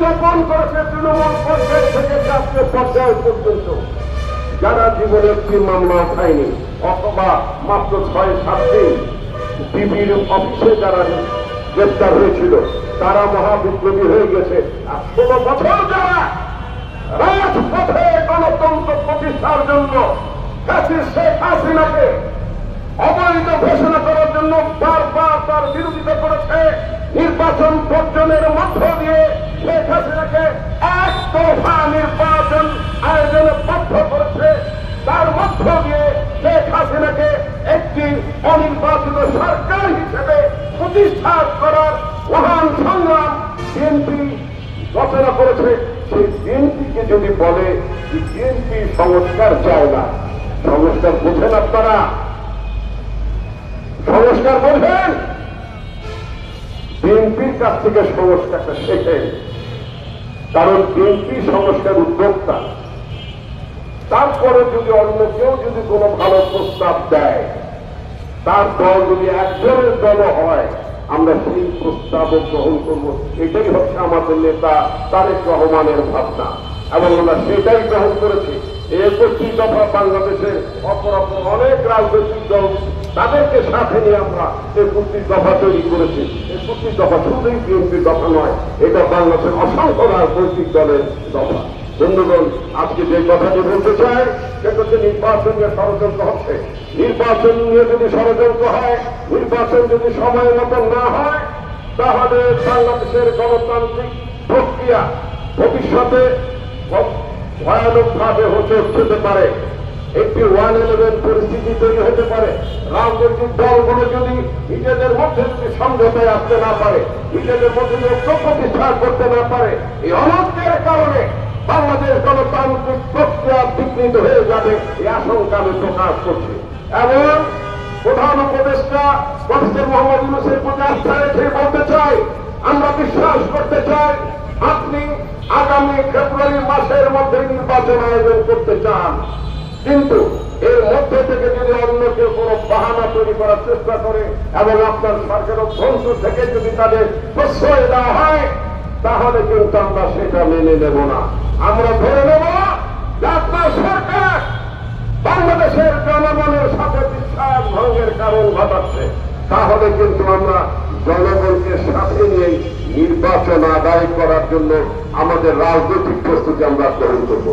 যাপন করেছে তৃণমূল পর্যায় থেকে জাতীয় পর্যায় পর্যন্ত, যারা জীবনে একটি মামলা খায়নি অথবা মাত্র ছয়, সাত দিন ডিবির অফিসে যারা গ্রেপ্তার হয়েছিল, তারা মহাবিপ্লবী হয়ে গেছে। আর ষোলো বছর যারা রাজপথে গণতন্ত্র প্রতিষ্ঠার জন্য শেখ হাসিনাকে অবৈধ ঘোষণা করার জন্য বারবার তার বিরোধিতা করেছে, নির্বাচন বর্জনের মধ্য দিয়ে শেখ হাসিনাকে এক দফা নির্বাচন আয়োজনে বাধ্য করেছে। তার মধ্য দিয়ে শেখ হাসিনাকে একটি অনির্বাচিত সরকার হিসেবে প্রতিষ্ঠা করার মহান সংগ্রাম বিএনপি রচনা করেছে। সেই বিএনপিকে যদি বলে বিএনপি সংস্কার চায় না, সংস্কার বোঝেন আপনারা? সংস্কার বোঝেন? কাছ থেকে সংস্কারটা শেখেন কারণ বিএনপি সংস্কার উদ্যোক্তা। তারপরে যদি অন্য কেউ যদি কোনো ভালো প্রস্তাব দেয় তার দল যদি একজনের দল হয়, আমরা সেই প্রস্তাবও গ্রহণ করব। এটাই হচ্ছে আমাদের নেতা তারেক রহমানের ভাবনা। এবং আমরা সেটাই গ্রহণ করেছি। একত্রিশ দফা বাংলাদেশের অপর অপর অনেক রাজনৈতিক দল তাদেরকে সাথে নিয়ে আমরা একত্রিশ দফা তৈরি করেছি। একত্রিশ দফা শুধুই বিএনপির দফা নয়, এটা বাংলাদেশের অসংখ্য রাজনৈতিক দলের দফা। বন্ধুগণ, আজকে যে কথাটি বলতে চাই, সেটা হচ্ছে নির্বাচন নিয়ে ষড়যন্ত্র হচ্ছে। নির্বাচন নিয়ে যদি ষড়যন্ত্র হয়, নির্বাচন যদি সময় মতন না হয়, তাহলে বাংলাদেশের গণতান্ত্রিক প্রক্রিয়া ভবিষ্যতে ভয়ানক ভাবে হোঁচট খেতে পারে। একটি ওয়ান ইলেভেন পরিস্থিতি তৈরি হতে পারে। রাজনৈতিক দলগুলো যদি নিজেদের মধ্যে যদি সমঝোতায় আসতে না পারে, নিজেদের মধ্যে যদি ঐক্য প্রতিষ্ঠা করতে না পারে, এই অনন্তের কারণে বাংলাদেশ গণতান্ত্রিক প্রক্রিয়া বিঘ্নিত হয়ে যাবে, এই আশঙ্কা আমি প্রকাশ করছি। এবং প্রধান উপদেষ্টা প্রফেসর মোহাম্মদ ইউনুসের প্রতি আস্থা রেখে বলতে চাই, আমরা বিশ্বাস করতে চাই আগামী ফেব্রুয়ারি মাসের মধ্যে নির্বাচন আয়োজন করতে চান। কিন্তু এর মধ্যে থেকে যদি অন্য কেউ কোনো বাহানা তৈরি করার চেষ্টা করে এবং আপনার সরকারের ধ্বংস থেকে যদি তাদের প্রশ্রয় দেওয়া হয়, তাহলে কিন্তু আমরা সেটা মেনে নেব না। আমরা ধরে নেব আপনার সরকার বাংলাদেশের জনগণের সাথে বিশ্বাস ভঙ্গের কারণ ঘটাচ্ছে। তাহলে কিন্তু আমরা জনগণকে সাথে নিয়ে নির্বাচন আদায় করার জন্য আমাদের রাজনৈতিক প্রস্তুতি আমরা গ্রহণ করব।